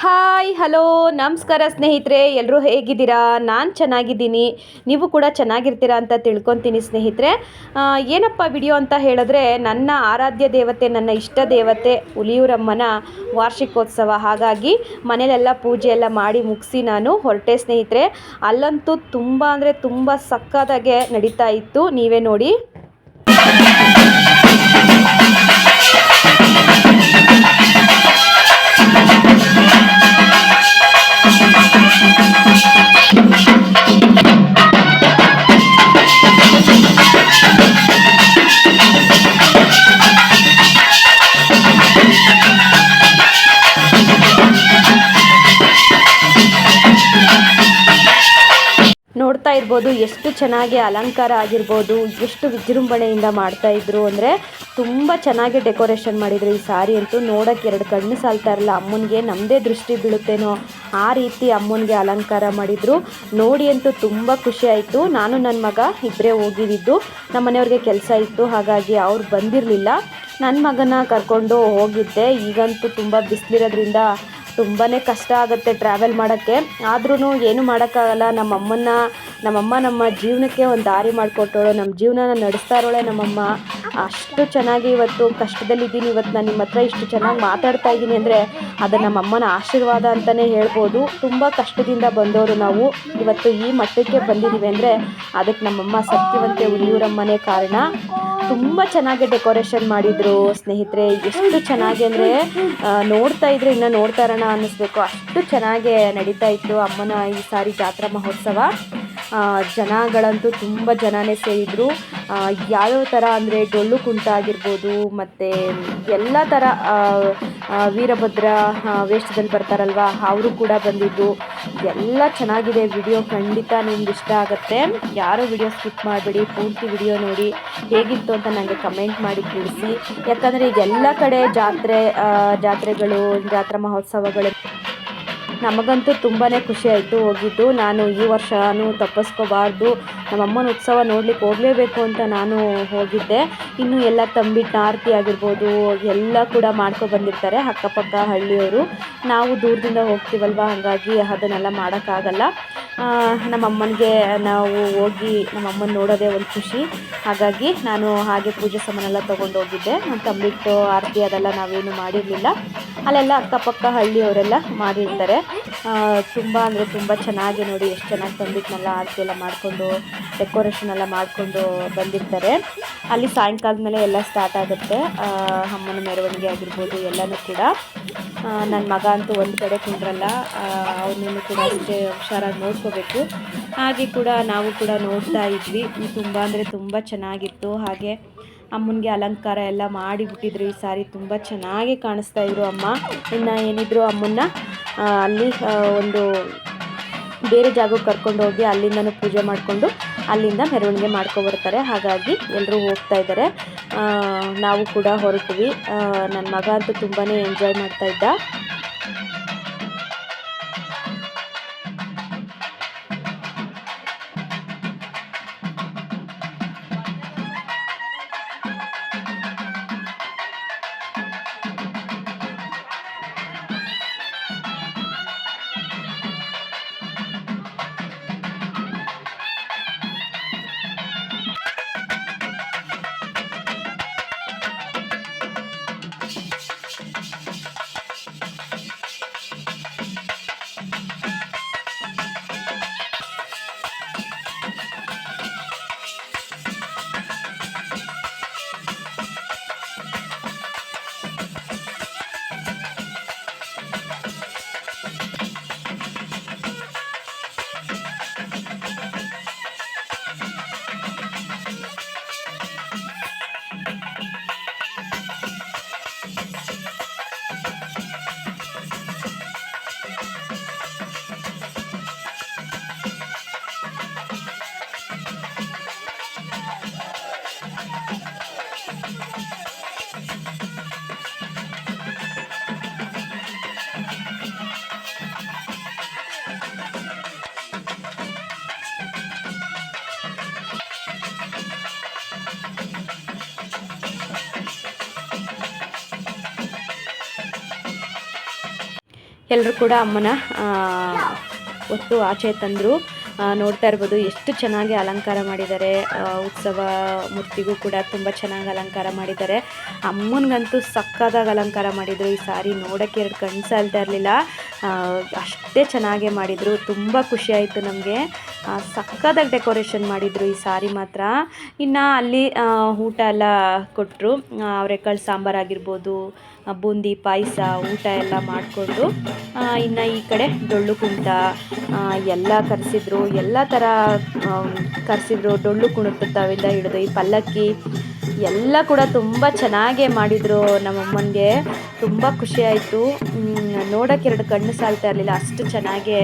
Hi hello ನಮಸ್ಕಾರ ಸ್ನೇಹಿತರೆ. ಎಲ್ಲರೂ ಹೇಗಿದ್ದೀರಾ? ನಾನು ಚೆನ್ನಾಗಿದ್ದೀನಿ. ನೀವು ಕೂಡ ಚೆನ್ನಾಗಿರ್ತೀರಾ ಅಂತ ತಿಳ್ಕೊತೀನಿ ಸ್ನೇಹಿತರೆ. ಏನಪ್ಪ ವಿಡಿಯೋ ಅಂತ ಹೇಳಿದ್ರೆ, ನನ್ನ ಆರಾಧ್ಯ ದೇವತೆ, ನನ್ನ ಇಷ್ಟ ದೇವತೆ ಹುಲಿಯೂರಮ್ಮನ ವಾರ್ಷಿಕೋತ್ಸವ. ಹಾಗಾಗಿ ಮನೇಲೆಲ್ಲ ಪೂಜೆ ಎಲ್ಲ ಮಾಡಿ ಮುಗಿಸಿ ನಾನು ಹೊರಟೆ ಸ್ನೇಹಿತರೆ. ಅಲ್ಲಂತೂ ತುಂಬ ಅಂದರೆ ತುಂಬ ಸಕ್ಕದಾಗೆ ನಡೀತಾ ಇತ್ತು. ನೀವೇ ನೋಡಿ. ಇರ್ಬೋದು ಎಷ್ಟು ಚೆನ್ನಾಗಿ ಅಲಂಕಾರ ಆಗಿರ್ಬೋದು, ಎಷ್ಟು ವಿಜೃಂಭಣೆಯಿಂದ ಮಾಡ್ತಾ ಇದ್ರು ಅಂದರೆ ತುಂಬ ಚೆನ್ನಾಗಿ ಡೆಕೋರೇಷನ್ ಮಾಡಿದ್ರು ಈ ಸಾರಿ ಅಂತೂ. ನೋಡೋಕೆ ಎರಡು ಕಣ್ಣು ಸಾಲ್ತಾ ಇರಲ್ಲ, ಅಮ್ಮನಿಗೆ ನಮ್ಮದೇ ದೃಷ್ಟಿ ಬೀಳುತ್ತೇನೋ ಆ ರೀತಿ ಅಮ್ಮನಿಗೆ ಅಲಂಕಾರ ಮಾಡಿದರು. ನೋಡಿ ಅಂತೂ ತುಂಬ ಖುಷಿ ಆಯಿತು. ನಾನು ನನ್ನ ಮಗ ಇಬ್ಬರೇ ಹೋಗಿದ್ದು. ನಮ್ಮ ಮನೆಯವ್ರಿಗೆ ಕೆಲಸ ಇತ್ತು, ಹಾಗಾಗಿ ಅವ್ರು ಬಂದಿರಲಿಲ್ಲ. ನನ್ನ ಮಗನ ಕರ್ಕೊಂಡು ಹೋಗಿದ್ದೆ. ಈಗಂತೂ ತುಂಬ ಬಿಸಿಲಿರೋದ್ರಿಂದ ತುಂಬಾ ಕಷ್ಟ ಆಗುತ್ತೆ ಟ್ರಾವೆಲ್ ಮಾಡೋಕ್ಕೆ. ಆದ್ರೂ ಏನು ಮಾಡೋಕ್ಕಾಗಲ್ಲ. ನಮ್ಮಮ್ಮನ ನಮ್ಮಮ್ಮ ನಮ್ಮ ಜೀವನಕ್ಕೆ ಒಂದು ದಾರಿ ಮಾಡಿಕೊಟ್ಟವಳು. ನಮ್ಮ ಜೀವನನ ನಡೆಸ್ತಾ ಇರೋಳೆ ನಮ್ಮಮ್ಮ. ಅಷ್ಟು ಚೆನ್ನಾಗಿ ಇವತ್ತು ಕಷ್ಟದಲ್ಲಿದ್ದೀನಿ. ಇವತ್ತು ನಾನು ನಿಮ್ಮ ಹತ್ರ ಇಷ್ಟು ಚೆನ್ನಾಗಿ ಮಾತಾಡ್ತಾ ಇದ್ದೀನಿ ಅಂದರೆ ಅದು ನಮ್ಮಮ್ಮನ ಆಶೀರ್ವಾದ ಅಂತಲೇ ಹೇಳ್ಬೋದು. ತುಂಬ ಕಷ್ಟದಿಂದ ಬಂದವರು ನಾವು. ಇವತ್ತು ಈ ಮಟ್ಟಕ್ಕೆ ಬಂದಿದ್ದೀವಿ ಅಂದರೆ ಅದಕ್ಕೆ ನಮ್ಮಮ್ಮ ಸತ್ಯವಂತೆ ಉಳಿಯೂರಮ್ಮನೇ ಕಾರಣ. ತುಂಬ ಚೆನ್ನಾಗಿ ಡೆಕೋರೇಷನ್ ಮಾಡಿದರು. ಸ್ನೇಹಿತರೆ, ಎಷ್ಟು ಚೆನ್ನಾಗಿ ಅಂದರೆ ನೋಡ್ತಾ ಇದ್ರೆ ಇನ್ನೂ ನೋಡ್ತಾ ಇರೋಣ ಅನ್ನಿಸ್ಬೇಕು. ಅಷ್ಟು ಚೆನ್ನಾಗೆ ನಡೀತಾ ಇತ್ತು ಅಮ್ಮನ ಈ ಸಾರಿ ಜಾತ್ರಾ ಮಹೋತ್ಸವ. ಜನಗಳಂತೂ ತುಂಬ ಜನನೇ ಸೇರಿದರು. ಯಾವ್ಯಾವ ಥರ ಅಂದರೆ ಡೊಳ್ಳು ಕುಂಟ ಆಗಿರ್ಬೋದು, ಮತ್ತು ಎಲ್ಲ ಥರ ವೀರಭದ್ರ ವೇಷದಲ್ಲಿ ಬರ್ತಾರಲ್ವ, ಅವರು ಕೂಡ ಬಂದಿದ್ದು. ಎಲ್ಲ ಚೆನ್ನಾಗಿದೆ ವಿಡಿಯೋ, ಖಂಡಿತ ನಿಮ್ಗೆ ಇಷ್ಟ ಆಗುತ್ತೆ. ಯಾರು ವಿಡಿಯೋ ಸ್ಕಿಪ್ ಮಾಡಬೇಡಿ, ಪೂರ್ತಿ ವಿಡಿಯೋ ನೋಡಿ, ಹೇಗಿತ್ತು ಅಂತ ನನಗೆ ಕಮೆಂಟ್ ಮಾಡಿ ತಿಳಿಸಿ. ಯಾಕಂದರೆ ಈಗ ಎಲ್ಲ ಕಡೆ ಜಾತ್ರೆ ಜಾತ್ರೆಗಳು, ಜಾತ್ರಾ ಮಹೋತ್ಸವಗಳು ನಮಗಂತೂ ತುಂಬಾ ಖುಷಿ ಆಯಿತು ಹೋಗಿದ್ದು. ನಾನು ಈ ವರ್ಷನೂ ತಪ್ಪಿಸ್ಕೋಬಾರ್ದು. ನಮ್ಮಮ್ಮನ ಉತ್ಸವ ನೋಡ್ಲಿಕ್ಕೆ ಹೋಗಲೇಬೇಕು ಅಂತ ನಾನು ಹೋಗಿದ್ದೆ. ಇನ್ನು ಎಲ್ಲ ತಂಬಿಟ್ಟು ಆರತಿ ಆಗಿರ್ಬೋದು, ಎಲ್ಲ ಕೂಡ ಬಂದಿರ್ತಾರೆ ಅಕ್ಕಪಕ್ಕ ಹಳ್ಳಿಯವರು. ನಾವು ದೂರದಿಂದ ಹೋಗ್ತೀವಲ್ವ? ಹಾಗಾಗಿ ಅದನ್ನೆಲ್ಲ ಮಾಡೋಕ್ಕಾಗಲ್ಲ. ನಮ್ಮಮ್ಮನಿಗೆ ನಾವು ಹೋಗಿ ನಮ್ಮಮ್ಮನ ನೋಡೋದೇ ಒಂದು ಖುಷಿ. ಹಾಗಾಗಿ ನಾನು ಹಾಗೆ ಪೂಜೆ ಸಾಮಾನೆಲ್ಲ ತೊಗೊಂಡು ಹೋಗಿದ್ದೆ. ತಂಬಿಟ್ಟು ಆರತಿ ಅದೆಲ್ಲ ನಾವೇನು ಮಾಡಿರಲಿಲ್ಲ. ಅಲ್ಲೆಲ್ಲ ಅಕ್ಕಪಕ್ಕ ಹಳ್ಳಿಯವರೆಲ್ಲ ಮಾಡಿರ್ತಾರೆ. ತುಂಬ ಅಂದರೆ ತುಂಬ ಚೆನ್ನಾಗಿ ನೋಡಿ ಎಷ್ಟು ಚೆನ್ನಾಗಿ ತಂಬಿಟ್ಟನ್ನೆಲ್ಲ ಆರತಿ ಎಲ್ಲ ಮಾಡಿಕೊಂಡು, ಡೆಕೋರೇಷನ್ ಎಲ್ಲ ಮಾಡಿಕೊಂಡು ಬಂದಿರ್ತಾರೆ. ಅಲ್ಲಿ ಸಾಯಂಕಾಲದ ಮೇಲೆ ಎಲ್ಲ ಸ್ಟಾರ್ಟ್ ಆಗುತ್ತೆ. ಅಮ್ಮನ ಮೆರವಣಿಗೆ ಆಗಿರ್ಬೋದು ಎಲ್ಲನೂ ಕೂಡ. ನನ್ನ ಮಗ ಅಂತೂ ಒಂದು ಕಡೆ ಕುಂಡ್ರಲ್ಲ ಅವನನ್ನು ಕೂಡ ಹುಷಾರಾಗಿ ನೋಡ್ಕೋಬೇಕು. ಹಾಗೆ ಕೂಡ ನಾವು ಕೂಡ ನೋಡ್ತಾ ಇದ್ವಿ. ತುಂಬ ಅಂದರೆ ತುಂಬ ಚೆನ್ನಾಗಿತ್ತು. ಹಾಗೆ ಅಮ್ಮನಿಗೆ ಅಲಂಕಾರ ಎಲ್ಲ ಮಾಡಿಬಿಟ್ಟಿದ್ರು. ಈ ಸಾರಿ ತುಂಬ ಚೆನ್ನಾಗಿ ಕಾಣಿಸ್ತಾ ಇದ್ರು ಅಮ್ಮ. ಇನ್ನು ಏನಿದ್ರು ಅಮ್ಮನ್ನ ಅಲ್ಲಿ ಒಂದು ಬೇರೆ ಜಾಗಕ್ಕೆ ಕರ್ಕೊಂಡು ಹೋಗಿ ಅಲ್ಲಿಂದನೂ ಪೂಜೆ ಮಾಡಿಕೊಂಡು ಅಲ್ಲಿಂದ ಮೆರವಣಿಗೆ ಮಾಡ್ಕೊಬರ್ತಾರೆ ಹಾಗಾಗಿ ಎಲ್ಲರೂ ಹೋಗ್ತಾ ಇದ್ದಾರೆ. ನಾವು ಕೂಡ ಹೊರಟ್ವಿ. ನನ್ನ ಮಗ ಅಂತೂ ತುಂಬಾ ಎಂಜಾಯ್ ಮಾಡ್ತಾ ಇದ್ದ. ಎಲ್ಲರೂ ಕೂಡ ಅಮ್ಮನ ಒತ್ತು ಆಚೆ ತಂದರು. ನೋಡ್ತಾ ಇರ್ಬೋದು ಎಷ್ಟು ಚೆನ್ನಾಗಿ ಅಲಂಕಾರ ಮಾಡಿದ್ದಾರೆ. ಉತ್ಸವ ಮೂರ್ತಿಗೂ ಕೂಡ ತುಂಬ ಚೆನ್ನಾಗಿ ಅಲಂಕಾರ ಮಾಡಿದ್ದಾರೆ. ಅಮ್ಮನಿಗಂತೂ ಸಕ್ಕದಾಗಿ ಅಲಂಕಾರ ಮಾಡಿದರು. ಈ ಸಾರಿ ನೋಡೋಕ್ಕೆ ಎರಡು ಕಣ್ಣು ಇರಲಿಲ್ಲ. ಅಷ್ಟೇ ಚೆನ್ನಾಗೇ ಮಾಡಿದರು. ತುಂಬ ಖುಷಿ ಆಯಿತು ನಮಗೆ. ಸಕ್ಕದಾಗಿ ಡೆಕೋರೇಷನ್ ಮಾಡಿದರು ಈ ಸಾರಿ ಮಾತ್ರ. ಇನ್ನು ಅಲ್ಲಿ ಊಟ ಎಲ್ಲ ಕೊಟ್ಟರು ಅವರೆಕಾಳು ಸಾಂಬಾರು ಆಗಿರ್ಬೋದು ಆ, ಬೂಂದಿ, ಪಾಯಸ, ಊಟ ಎಲ್ಲ ಮಾಡಿಕೊಂಡು ಇನ್ನು ಈ ಕಡೆ ಡೊಳ್ಳು ಕುಣಿತ ಎಲ್ಲ ಕರೆಸಿದ್ರು, ಎಲ್ಲ ಥರ ಕರೆಸಿದ್ರು, ಡೊಳ್ಳು ಕುಣಿತದಿಂದ ಹಿಡಿದು ಈ ಪಲ್ಲಕ್ಕಿ ಎಲ್ಲ ಕೂಡ ತುಂಬ ಚೆನ್ನಾಗೇ ಮಾಡಿದರು ನಮ್ಮಮ್ಮನಿಗೆ. ತುಂಬ ಖುಷಿ ಆಯಿತು. ನೋಡೋಕ್ಕೆ ಎರಡು ಕಣ್ಣು ಸಾಲ್ತಾ ಇರಲಿಲ್ಲ. ಅಷ್ಟು ಚೆನ್ನಾಗೇ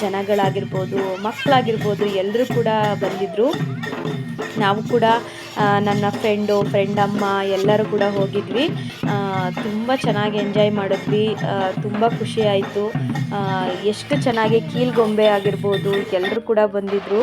ಜನಗಳಾಗಿರ್ಬೋದು ಮಕ್ಕಳಾಗಿರ್ಬೋದು ಎಲ್ಲರೂ ಕೂಡ ಬಂದಿದ್ದರು ನಾವು ಕೂಡ ನನ್ನ ಫ್ರೆಂಡು ಫ್ರೆಂಡ್ ಅಮ್ಮ ಎಲ್ಲರೂ ಕೂಡ ಹೋಗಿದ್ವಿ. ತುಂಬ ಚೆನ್ನಾಗಿ ಎಂಜಾಯ್ ಮಾಡಿದ್ವಿ. ತುಂಬ ಖುಷಿ ಆಯಿತು. ಎಷ್ಟು ಚೆನ್ನಾಗಿ ಕೀಲ್ಗೊಂಬೆ ಆಗಿರ್ಬೋದು ಎಲ್ಲರೂ ಕೂಡ ಬಂದಿದ್ದರು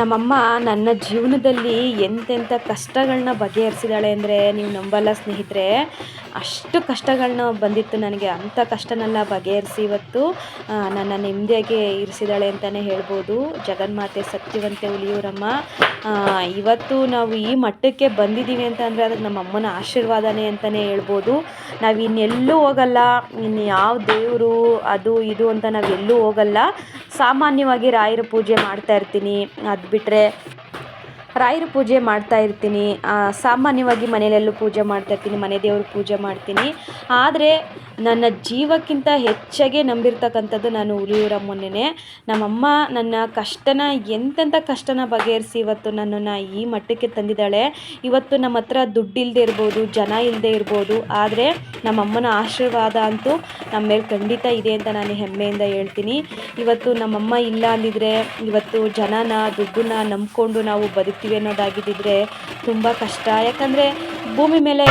ನಮ್ಮಮ್ಮ ನನ್ನ ಜೀವನದಲ್ಲಿ ಎಂತೆಂಥ ಕಷ್ಟಗಳನ್ನ ಬಗೆಹರಿಸಿದಾಳೆ ಅಂದರೆ ನೀವು ನಂಬಲ್ಲ ಸ್ನೇಹಿತರೆ. ಅಷ್ಟು ಕಷ್ಟಗಳನ್ನ ಬಂದಿತ್ತು ನನಗೆ, ಅಂಥ ಕಷ್ಟನೆಲ್ಲ ಬಗೆಹರಿಸಿ ಇವತ್ತು ನನ್ನ ನೆಮ್ಮದಿಯಾಗಿ ಇರಿಸಿದಾಳೆ ಅಂತಲೇ ಹೇಳ್ಬೋದು. ಜಗನ್ಮಾತೆ ಸತ್ಯವಂತೆ ಉಳಿಯೂರಮ್ಮ. ಇವತ್ತು ನಾವು ಈ ಮಟ್ಟಕ್ಕೆ ಬಂದಿದ್ದೀವಿ ಅಂತ ಅಂದರೆ ಅದಕ್ಕೆ ನಮ್ಮ ಅಮ್ಮನ ಆಶೀರ್ವಾದನೇ ಅಂತಲೇ ಹೇಳ್ಬೋದು. ನಾವು ಇನ್ನೆಲ್ಲೂ ಹೋಗಲ್ಲ, ಇನ್ನು ಯಾವ ದೇವರು ಅದು ಇದು ಅಂತ ನಾವು ಎಲ್ಲೂ ಹೋಗಲ್ಲ. ಸಾಮಾನ್ಯವಾಗಿ ರಾಯರ ಪೂಜೆ ಮಾಡ್ತಾ ಇರ್ತೀನಿ. ಅದು ಬಿಟ್ಟರೆ ರಾಯರ ಪೂಜೆ ಮಾಡ್ತಾ ಇರ್ತೀನಿ. ಸಾಮಾನ್ಯವಾಗಿ ಮನೆಯಲ್ಲೆಲ್ಲೂ ಪೂಜೆ ಮಾಡ್ತಾ ಇರ್ತೀನಿ, ಮನೆ ದೇವ್ರ ಪೂಜೆ ಮಾಡ್ತೀನಿ. ಆದರೆ ನನ್ನ ಜೀವಕ್ಕಿಂತ ಹೆಚ್ಚಾಗಿ ನಂಬಿರ್ತಕ್ಕಂಥದ್ದು ನಾನು ಉಲಿಯೂರಮ್ಮನ್ನೇ ನಮ್ಮಮ್ಮ ನನ್ನ ಕಷ್ಟನ, ಎಂತೆಂಥ ಕಷ್ಟನ ಬಗೆಹರಿಸಿ ಇವತ್ತು ನನ್ನನ್ನು ಈ ಮಟ್ಟಕ್ಕೆ ತಂದಿದ್ದಾಳೆ. ಇವತ್ತು ನಮ್ಮ ಹತ್ರ ದುಡ್ಡಿಲ್ಲದೆ ಇರ್ಬೋದು, ಜನ ಇಲ್ಲದೆ ಇರ್ಬೋದು, ಆದರೆ ನಮ್ಮಮ್ಮನ ಆಶೀರ್ವಾದ ಅಂತೂ ನಮ್ಮ ಮೇಲೆ ಖಂಡಿತ ಇದೆ ಅಂತ ನಾನು ಹೆಮ್ಮೆಯಿಂದ ಹೇಳ್ತೀನಿ. ಇವತ್ತು ನಮ್ಮಮ್ಮ ಇಲ್ಲ ಅಂದಿದ್ರೆ, ಇವತ್ತು ಜನನ, ದುಡ್ಡನ್ನ ನಂಬ್ಕೊಂಡು ನಾವು ಬದುಕ್ತೀವಿ ಅನ್ನೋದಾಗಿದ್ದಿದ್ರೆ ತುಂಬ ಕಷ್ಟ. ಯಾಕಂದರೆ ಭೂಮಿ ಮೇಲೆ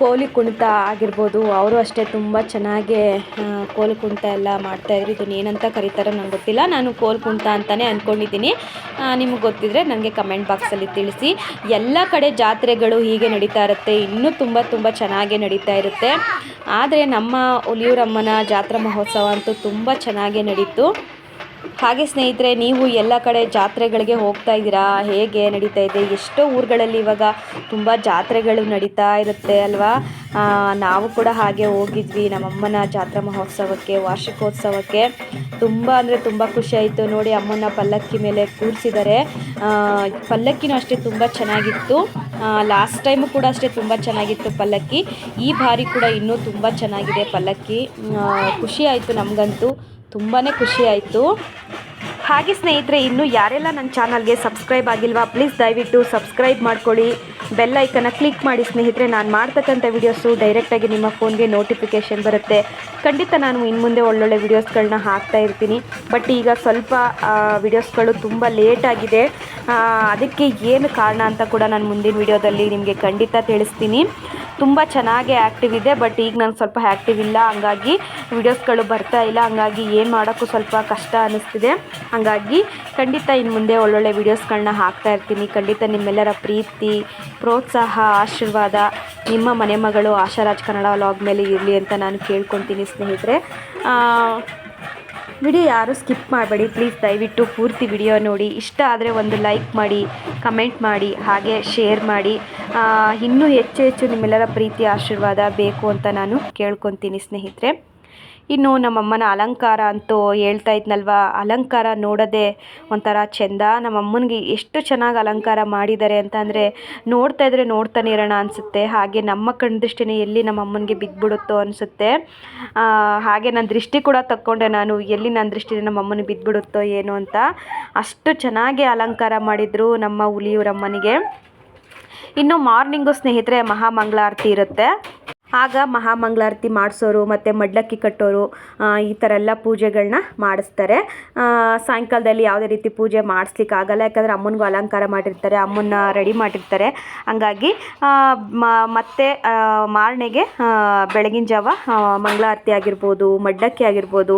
ಕೋಲಿ ಕುಣಿತ ಆಗಿರ್ಬೋದು, ಅವರು ಅಷ್ಟೇ ತುಂಬ ಚೆನ್ನಾಗಿ ಕೋಲು ಕುಣಿತ ಎಲ್ಲ ಮಾಡ್ತಾಯಿದ್ರು ಇದನ್ನು ಏನಂತ ಕರೀತಾರೋ ನಂಗೆ ಗೊತ್ತಿಲ್ಲ. ನಾನು ಕೋಲು ಕುಣಿತ ಅಂತಲೇ ಅಂದ್ಕೊಂಡಿದ್ದೀನಿ ನಿಮಗೆ ಗೊತ್ತಿದ್ರೆ ನನಗೆ ಕಮೆಂಟ್ ಬಾಕ್ಸಲ್ಲಿ ತಿಳಿಸಿ. ಎಲ್ಲ ಕಡೆ ಜಾತ್ರೆಗಳು ಹೀಗೆ ನಡೀತಾ ಇರುತ್ತೆ. ಇನ್ನೂ ತುಂಬ ತುಂಬ ಚೆನ್ನಾಗೇ ನಡೀತಾ ಇರುತ್ತೆ. ಆದರೆ ನಮ್ಮ ಹುಲಿಯೂರಮ್ಮನ ಜಾತ್ರಾ ಮಹೋತ್ಸವ ಅಂತೂ ತುಂಬ ಚೆನ್ನಾಗೇ ನಡೀತು. ಹಾಗೆ ಸ್ನೇಹಿತರೆ, ನೀವು ಎಲ್ಲ ಕಡೆ ಜಾತ್ರೆಗಳಿಗೆ ಹೋಗ್ತಾ ಇದ್ದೀರಾ? ಹೇಗೆ ನಡೀತಾ ಇದೆ? ಎಷ್ಟೋ ಊರುಗಳಲ್ಲಿ ಇವಾಗ ತುಂಬ ಜಾತ್ರೆಗಳು ನಡೀತಾ ಇರುತ್ತೆ ಅಲ್ವಾ? ನಾವು ಕೂಡ ಹಾಗೆ ಹೋಗಿದ್ವಿ ನಮ್ಮಮ್ಮನ ಜಾತ್ರಾ ಮಹೋತ್ಸವಕ್ಕೆ, ವಾರ್ಷಿಕೋತ್ಸವಕ್ಕೆ. ತುಂಬ ಅಂದರೆ ತುಂಬ ಖುಷಿ ಆಯಿತು. ನೋಡಿ ಅಮ್ಮನ ಪಲ್ಲಕ್ಕಿ ಮೇಲೆ ಕೂರಿಸಿದ್ದಾರೆ. ಪಲ್ಲಕ್ಕಿನೂ ಅಷ್ಟೇ ತುಂಬ ಚೆನ್ನಾಗಿತ್ತು. ಲಾಸ್ಟ್ ಟೈಮು ಕೂಡ ಅಷ್ಟೇ ತುಂಬ ಚೆನ್ನಾಗಿತ್ತು ಪಲ್ಲಕ್ಕಿ. ಈ ಬಾರಿ ಕೂಡ ಇನ್ನೂ ತುಂಬ ಚೆನ್ನಾಗಿದೆ ಪಲ್ಲಕ್ಕಿ. ಖುಷಿ ಆಯಿತು ನಮಗಂತೂ. ತುಂಬಾ ಖುಷಿ ಆಯಿತು. ಹಾಗೆ ಸ್ನೇಹಿತರೆ, ಇನ್ನೂ ಯಾರೆಲ್ಲ ನನ್ನ ಚಾನಲ್ಗೆ ಸಬ್ಸ್ಕ್ರೈಬ್ ಆಗಿಲ್ವಾ, ಪ್ಲೀಸ್ ದಯವಿಟ್ಟು ಸಬ್ಸ್ಕ್ರೈಬ್ ಮಾಡ್ಕೊಳ್ಳಿ. ಬೆಲ್ ಐಕನ್ನ ಕ್ಲಿಕ್ ಮಾಡಿ ಸ್ನೇಹಿತರೆ, ನಾನು ಮಾಡ್ತಕ್ಕಂಥ ವೀಡಿಯೋಸು ಡೈರೆಕ್ಟಾಗಿ ನಿಮ್ಮ ಫೋನ್ಗೆ ನೋಟಿಫಿಕೇಷನ್ ಬರುತ್ತೆ. ಖಂಡಿತ ನಾನು ಇನ್ನು ಮುಂದೆ ಒಳ್ಳೊಳ್ಳೆ ವೀಡಿಯೋಸ್ಗಳನ್ನ ಹಾಕ್ತಾ ಇರ್ತೀನಿ. ಬಟ್ ಈಗ ಸ್ವಲ್ಪ ವೀಡಿಯೋಸ್ಗಳು ತುಂಬ ಲೇಟಾಗಿದೆ ಅದಕ್ಕೆ ಏನು ಕಾರಣ ಅಂತ ಕೂಡ ನಾನು ಮುಂದಿನ ವೀಡಿಯೋದಲ್ಲಿ ನಿಮಗೆ ಖಂಡಿತ ತಿಳಿಸ್ತೀನಿ. ತುಂಬ ಚೆನ್ನಾಗೇ ಆ್ಯಕ್ಟಿವ್ ಇದೆ ಬಟ್ ಈಗ ನಾನು ಸ್ವಲ್ಪ ಆ್ಯಕ್ಟಿವ್ ಇಲ್ಲ. ಹಂಗಾಗಿ ವೀಡಿಯೋಸ್ಗಳು ಬರ್ತಾ ಇಲ್ಲ. ಹಂಗಾಗಿ ಏನು ಮಾಡೋಕ್ಕೂ ಸ್ವಲ್ಪ ಕಷ್ಟ ಅನ್ನಿಸ್ತಿದೆ ಹಾಗಾಗಿ ಖಂಡಿತ ಇನ್ನು ಮುಂದೆ ಒಳ್ಳೊಳ್ಳೆ ವೀಡಿಯೋಸ್ಗಳನ್ನ ಹಾಕ್ತಾ ಇರ್ತೀನಿ. ಖಂಡಿತ ನಿಮ್ಮೆಲ್ಲರ ಪ್ರೀತಿ, ಪ್ರೋತ್ಸಾಹ, ಆಶೀರ್ವಾದ ನಿಮ್ಮ ಮನೆ ಮಗಳು ಆಶಾರಾಜ್ ಕನ್ನಡ ವ್ಲಾಗ್ ಮೇಲೆ ಇರಲಿ ಅಂತ ನಾನು ಕೇಳ್ಕೊತೀನಿ ಸ್ನೇಹಿತರೆ. ವಿಡಿಯೋ ಯಾರು ಸ್ಕಿಪ್ ಮಾಡಬೇಡಿ ಪ್ಲೀಸ್ ದಯವಿಟ್ಟು ಪೂರ್ತಿ ವಿಡಿಯೋ ನೋಡಿ. ಇಷ್ಟ ಆದರೆ ಒಂದು ಲೈಕ್ ಮಾಡಿ ಕಮೆಂಟ್ ಮಾಡಿ, ಹಾಗೆ ಶೇರ್ ಮಾಡಿ. ಇನ್ನೂ ಹೆಚ್ಚು ಹೆಚ್ಚು ನಿಮ್ಮೆಲ್ಲರ ಪ್ರೀತಿ, ಆಶೀರ್ವಾದ ಬೇಕು ಅಂತ ನಾನು ಕೇಳ್ಕೊತೀನಿ ಸ್ನೇಹಿತರೆ. ಇನ್ನು ನಮ್ಮಮ್ಮನ ಅಲಂಕಾರ ಅಂತೂ ಹೇಳ್ತಾ ಇದ್ನಲ್ವಾ? ಅಲಂಕಾರ ನೋಡೋದೇ ಒಂಥರ ಚೆಂದ. ನಮ್ಮಮ್ಮನಿಗೆ ಎಷ್ಟು ಚೆನ್ನಾಗಿ ಅಲಂಕಾರ ಮಾಡಿದ್ದಾರೆ ಅಂತ ಅಂದರೆ ನೋಡ್ತಾ ಇದ್ರೆ ನೋಡ್ತಾನೆ ಇರೋಣ ಅನಿಸುತ್ತೆ. ಹಾಗೆ ನಮ್ಮ ಕಣ್ಣ ದೃಷ್ಟಿನೇ ಎಲ್ಲಿ ನಮ್ಮಮ್ಮನಿಗೆ ಬಿದ್ದುಬಿಡುತ್ತೋ ಅನಿಸುತ್ತೆ. ಹಾಗೆ ನನ್ನ ದೃಷ್ಟಿ ಕೂಡ ತಕ್ಕೊಂಡೆ ನಾನು. ಎಲ್ಲಿ ನನ್ನ ದೃಷ್ಟಿನೇ ನಮ್ಮಮ್ಮನಿಗೆ ಬಿದ್ದುಬಿಡುತ್ತೋ ಏನು ಅಂತ. ಅಷ್ಟು ಚೆನ್ನಾಗಿ ಅಲಂಕಾರ ಮಾಡಿದರು ನಮ್ಮ ಹುಲಿಯೂರಮ್ಮನಿಗೆ. ಇನ್ನು ಮಾರ್ನಿಂಗು ಸ್ನೇಹಿತರೆ ಮಹಾಮಂಗಳಾರತಿ ಇರುತ್ತೆ. ಆಗ ಮಹಾಮಂಗಳಾರತಿ ಮಾಡಿಸೋರು ಮತ್ತು ಮಡ್ಲಕ್ಕಿ ಕಟ್ಟೋರು ಈ ಥರ ಎಲ್ಲ ಪೂಜೆಗಳನ್ನ ಮಾಡಿಸ್ತಾರೆ. ಸಾಯಂಕಾಲದಲ್ಲಿ ಯಾವುದೇ ರೀತಿ ಪೂಜೆ ಮಾಡಿಸ್ಲಿಕ್ಕೆ ಆಗಲ್ಲ ಯಾಕಂದರೆ ಅಮ್ಮನಿಗೂ ಅಲಂಕಾರ ಮಾಡಿರ್ತಾರೆ, ಅಮ್ಮನ್ನ ರೆಡಿ ಮಾಡಿರ್ತಾರೆ. ಹಂಗಾಗಿ ಮತ್ತೆ ಮಾರನೆಗೆ ಬೆಳಗಿನ ಜಾವ ಮಂಗಳಾರತಿ ಆಗಿರ್ಬೋದು, ಮಡ್ಲಕ್ಕಿ ಆಗಿರ್ಬೋದು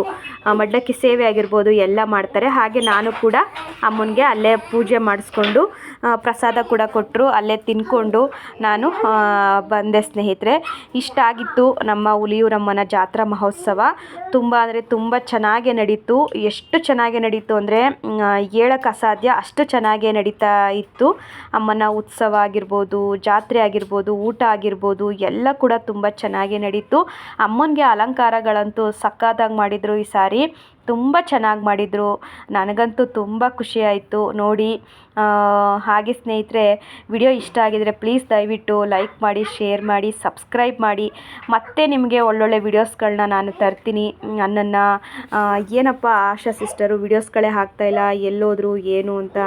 ಮಡ್ಲಕ್ಕಿ ಸೇವೆ ಆಗಿರ್ಬೋದು ಎಲ್ಲ ಮಾಡ್ತಾರೆ. ಹಾಗೆ ನಾನು ಕೂಡ ಅಮ್ಮನಿಗೆ ಅಲ್ಲೇ ಪೂಜೆ ಮಾಡಿಸ್ಕೊಂಡು ಪ್ರಸಾದ ಕೂಡ ಕೊಟ್ಟರು ಅಲ್ಲೇ ತಿನ್ಕೊಂಡು ನಾನು ಬಂದೆ ಸ್ನೇಹಿತರೆ. ಇಷ್ಟ ಆಗಿತ್ತು ನಮ್ಮ ಹುಲಿಯೂರಮ್ಮನ ಜಾತ್ರಾ ಮಹೋತ್ಸವ. ತುಂಬ ಅಂದರೆ ತುಂಬ ಚೆನ್ನಾಗೆ ನಡೀತು. ಎಷ್ಟು ಚೆನ್ನಾಗೆ ನಡೀತು ಅಂದರೆ ಹೇಳಕ್ಕೆ ಅಸಾಧ್ಯ, ಅಷ್ಟು ಚೆನ್ನಾಗೆ ನಡೀತಾ ಇತ್ತು. ಅಮ್ಮನ ಉತ್ಸವ ಆಗಿರ್ಬೋದು, ಜಾತ್ರೆ ಆಗಿರ್ಬೋದು, ಊಟ ಆಗಿರ್ಬೋದು, ಎಲ್ಲ ಕೂಡ ತುಂಬ ಚೆನ್ನಾಗೆ ನಡೀತು. ಅಮ್ಮನಿಗೆ ಅಲಂಕಾರಗಳಂತೂ ಸಕ್ಕತ್ತಾಗಿ ಮಾಡಿದರು ಈ ಸಾರಿ. ತುಂಬ ಚೆನ್ನಾಗಿ ಮಾಡಿದರು. ನನಗಂತೂ ತುಂಬ ಖುಷಿಯಾಯಿತು ನೋಡಿ ಹಾಗೆ ಸ್ನೇಹಿತರೆ, ವಿಡಿಯೋ ಇಷ್ಟ ಆಗಿದರೆ ಪ್ಲೀಸ್ ದಯವಿಟ್ಟು ಲೈಕ್ ಮಾಡಿ, ಶೇರ್ ಮಾಡಿ, ಸಬ್ಸ್ಕ್ರೈಬ್ ಮಾಡಿ. ಮತ್ತೆ ನಿಮಗೆ ಒಳ್ಳೊಳ್ಳೆ ವಿಡಿಯೋಸ್ಗಳನ್ನ ನಾನು ತರ್ತೀನಿ. ನನ್ನನ್ನು ಏನಪ್ಪ ಆಶಾ ಸಿಸ್ಟರು ವಿಡಿಯೋಸ್ಗಳೇ ಹಾಕ್ತಾಯಿಲ್ಲ ಎಲ್ಲೋದ್ರು ಏನು ಅಂತ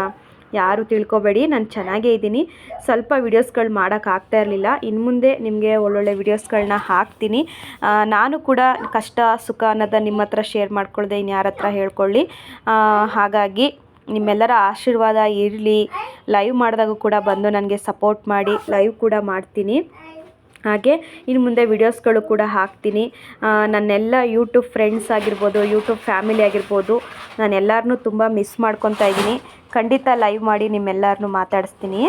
ಯಾರು ತಿಳ್ಕೊಬೇಡಿ, ನಾನು ಚೆನ್ನಾಗೇ ಇದ್ದೀನಿ. ಸ್ವಲ್ಪ ವೀಡಿಯೋಸ್ಗಳು ಮಾಡೋಕ್ಕಾಗ್ತಾ ಇರಲಿಲ್ಲ. ಇನ್ನು ಮುಂದೆ ನಿಮಗೆ ಒಳ್ಳೊಳ್ಳೆ ವೀಡಿಯೋಸ್ಗಳನ್ನ ಹಾಕ್ತೀನಿ. ನಾನು ಕೂಡ ಕಷ್ಟ, ಸುಖ ಅನ್ನೋದನ್ನ ನಿಮ್ಮ ಹತ್ರ ಶೇರ್ ಮಾಡ್ಕೊಳ್ದೆ. ಇನ್ನು ಹತ್ರ ಹೇಳ್ಕೊಳ್ಳಿ. ಹಾಗಾಗಿ ನಿಮ್ಮೆಲ್ಲರ ಆಶೀರ್ವಾದ ಇರಲಿ. ಲೈವ್ ಮಾಡಿದಾಗ ಕೂಡ ಬಂದು ನನಗೆ ಸಪೋರ್ಟ್ ಮಾಡಿ. ಲೈವ್ ಕೂಡ ಮಾಡ್ತೀನಿ. ಹಾಗೆ ಇನ್ನು ಮುಂದೆ ವಿಡಿಯೋಸ್ಗಳು ಕೂಡ ಹಾಕ್ತೀನಿ. ನನ್ನೆಲ್ಲ ಯೂಟ್ಯೂಬ್ ಫ್ರೆಂಡ್ಸ್ ಆಗಿರ್ಬೋದು ಯೂಟ್ಯೂಬ್ ಫ್ಯಾಮಿಲಿ ಆಗಿರ್ಬೋದು ನಾನು ಎಲ್ಲರನ್ನೂ ತುಂಬ ಮಿಸ್ ಮಾಡ್ಕೊತಾ ಇದ್ದೀನಿ. ಖಂಡಿತ ಲೈವ್ ಮಾಡಿ ನಿಮ್ಮೆಲ್ಲರನ್ನೂ ಮಾತಾಡಿಸ್ತೀನಿ.